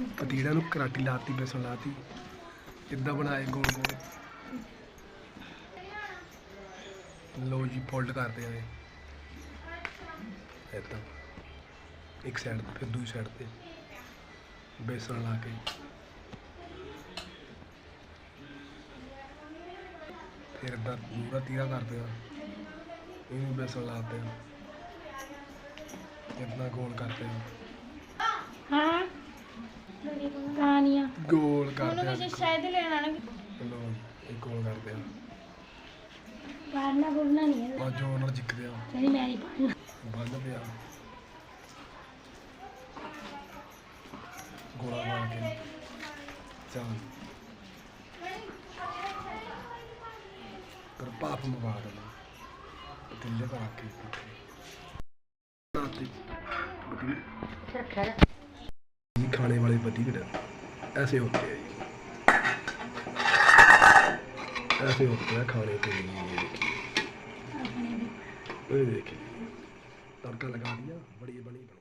ਪਤੀੜਾ ਨੂੰ ਕਰਾਟੀ ਲਾਤੀ, ਬੇਸਣ ਲਾਤੀ ਇਦਾਂ ਬਣਾਏ ਗੋਲ ਗੋਲ? ਲੋ ਜੀ ਫੋਲਡ ਕਰਦੇ ਆਂ ਇਦਾਂ। ਇੱਕ ਸਾਈਡ ਤੇ, ਫਿਰ ਦੂਜੀ ਸਾਈਡ ਤੇ। ਬੇਸਣ ਲਾ ਕੇ। ਫਿਰ ਇਦਾਂ ਪੂਰਾ ਤੀਰਾ ਕਰਦੇ ਆ ਇਹਨੂੰ ਬੇਸਣ ਲਾਤੇ ਆ ਇਦਾਂ ਗੋਲ ਕਰਦੇ ਆ ਹਾਂ। ਕਹਾਣੀਆਂ ਗੋਲ ਉਹਨੂੰ ਕਰਦੇ ਆ ਕਿਸੇ ਸ਼ਾਇਦ ਲੈਣਾ ਨਾ ਲੋ ਇਹ ਗੋਲ ਕਰਦੇ ਆ। ਪੜਨਾ ਬੋਲਣਾ ਨਹੀਂ ਹੈ ਆ ਜੋ ਨਾਲ ਜਿੱਕਦੇ ਆ। ਕਹਿੰਦੀ ਮੈਂ ਨਹੀਂ ਪੜਨਾ ਬੰਨ ਪਿਆ। ਗੋਲਾ ਮਾਰ ਕੇ। ਚੱਲ। ਪਰ ਪਾਪ ਮਵਾ ਦੇਣਾ ਪਤੀਲੇ ਪਾ ਕੇ ਨਾਤੀ ਪਤੀਲੇ ये खाने वाले पतीले ऐसे होते हैं ये ऐसे होते हैं खाने के लिए ये देखिए ये देखिए तड़का लगा दिया बड़ी बनी बनी